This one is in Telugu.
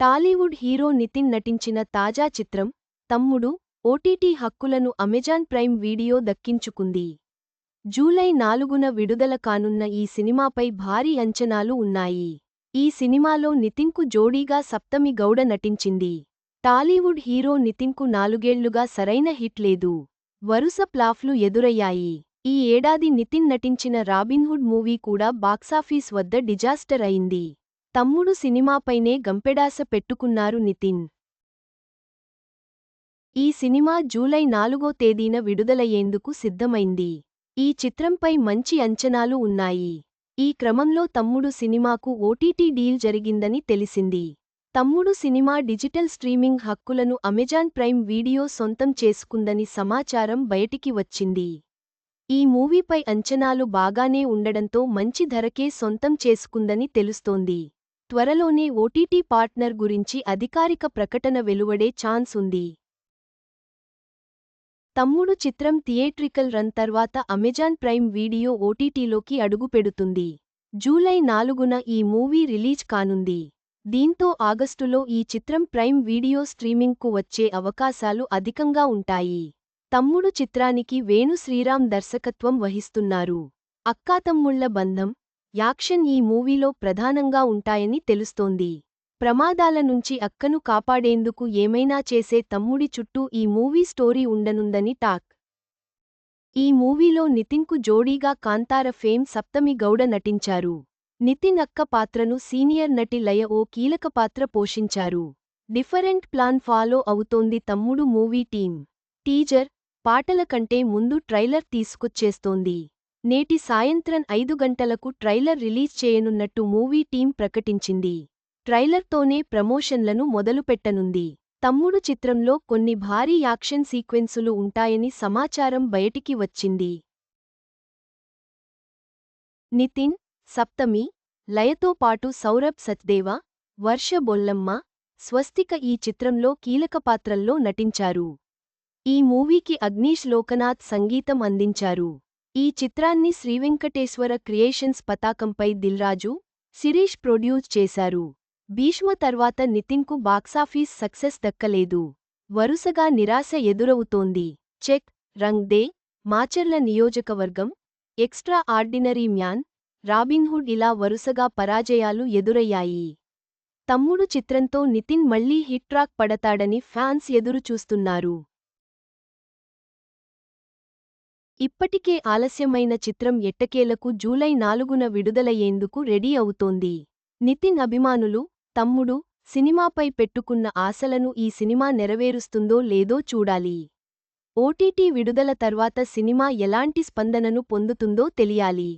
టాలీవుడ్ హీరో నితిన్ నటించిన తాజా చిత్రం తమ్ముడు ఓటీటీ హక్కులను అమెజాన్ ప్రైమ్ వీడియో దక్కించుకుంది. జూలై నాలుగున విడుదల కానున్న ఈ సినిమాపై భారీ అంచనాలు ఉన్నాయి. ఈ సినిమాలో నితిన్కు జోడీగా సప్తమి గౌడ నటించింది. టాలీవుడ్ హీరో నితిన్కు నాలుగేళ్ళుగా సరైన హిట్ లేదు. వరుస ప్లాఫ్లు ఎదురయ్యాయి. ఈ ఏడాది నితిన్ నటించిన రాబిన్హుడ్ మూవీ కూడా బాక్సాఫీస్ వద్ద డిజాస్టర్ అయింది. తమ్ముడు సినిమాపైనే గంపెడాస పెట్టుకున్నారు నితిన్. ఈ సినిమా జూలై నాలుగో తేదీన విడుదలయ్యేందుకు సిద్ధమైంది. ఈ చిత్రంపై మంచి అంచనాలు ఉన్నాయి. ఈ క్రమంలో తమ్ముడు సినిమాకు ఓటీటీ డీల్ జరిగిందని తెలిసింది. తమ్ముడు సినిమా డిజిటల్ స్ట్రీమింగ్ హక్కులను అమెజాన్ ప్రైమ్ వీడియో సొంతం చేసుకుందని సమాచారం బయటికి వచ్చింది. ఈ మూవీపై అంచనాలు బాగానే ఉండడంతో మంచి ధరకే సొంతం చేసుకుందని తెలుస్తోంది. త్వరలోనే ఓటీటీ పార్ట్నర్ గురించి అధికారిక ప్రకటన వెలువడే ఛాన్స్ ఉంది. తమ్ముడు చిత్రం థియేట్రికల్ రన్ తర్వాత అమెజాన్ ప్రైమ్ వీడియో ఓటీటీలోకి అడుగుపెడుతుంది. జూలై నాలుగున ఈ మూవీ రిలీజ్ కానుంది. దీంతో ఆగస్టులో ఈ చిత్రం ప్రైమ్ వీడియో స్ట్రీమింగ్కు వచ్చే అవకాశాలు అధికంగా ఉంటాయి. తమ్ముడు చిత్రానికి వేణు శ్రీరామ్ దర్శకత్వం వహిస్తున్నారు. అక్కాతమ్ముళ్ళ బంధం యాక్షన్ ఈ మూవీలో ప్రధానంగా ఉంటాయని తెలుస్తోంది. ప్రమాదాల నుంచి అక్కను కాపాడేందుకు ఏమైనా చేసే తమ్ముడి చుట్టూ ఈ మూవీ స్టోరీ ఉండనుందని టాక్. ఈ మూవీలో నితిన్కు జోడీగా కాంతార ఫేమ్ సప్తమి గౌడ నటించారు. నితిన్ అక్క పాత్రను సీనియర్ నటి లయ ఓ కీలక పాత్ర పోషించారు. డిఫరెంట్ ప్లాన్ ఫాలో అవుతోంది తమ్ముడు మూవీ టీం టీజర్ పాటల కంటే ముందు ట్రైలర్ తీసుకొచ్చేస్తోంది. నేటి సాయంత్రం ఐదు గంటలకు ట్రైలర్ రిలీజ్ చేయనున్నట్టు మూవీ టీం ప్రకటించింది. ట్రైలర్తోనే ప్రమోషన్లను మొదలుపెట్టనుంది. తమ్ముడు చిత్రంలో కొన్ని భారీ యాక్షన్ సీక్వెన్సులు ఉంటాయని సమాచారం బయటికి వచ్చింది. నితిన్ సప్తమి లయతో పాటు సౌరభ్ సచ్దేవ వర్ష బొల్లమ్మ స్వస్తిక ఈ చిత్రంలో కీలక పాత్రల్లో నటించారు. ఈ మూవీకి అగ్నీష్ లోకనాథ్ సంగీతం అందించారు. ఈ చిత్రాన్ని శ్రీవెంకటేశ్వర క్రియేషన్స్ పతాకంపై దిల్రాజు శిరీష్ ప్రొడ్యూస్ చేశారు. భీష్మ తర్వాత నితిన్కు బాక్సాఫీస్ సక్సెస్ దక్కలేదు. వరుసగా నిరాశ ఎదురవుతోంది. Check Rang De Macherla Niyojakavargam extra ordinary man Robin Hood ఇలా వరుసగా పరాజయాలు ఎదురయ్యాయి. తమ్ముడు చిత్రంతో నితిన్ మళ్ళీ హిట్ ట్రాక్ పడతాడని ఫ్యాన్స్ ఎదురుచూస్తున్నారు. ఇప్పటికే ఆలస్యమైన చిత్రం ఎట్టకేలకు జూలై నాలుగున విడుదలయ్యేందుకు రెడీ అవుతోంది. నితిన్ అభిమానులు తమ్ముడు సినిమాపై పెట్టుకున్న ఆశలను ఈ సినిమా నెరవేరుస్తుందో లేదో చూడాలి. ఓటీటీ విడుదల తర్వాత సినిమా ఎలాంటి స్పందనను పొందుతుందో తెలియాలి.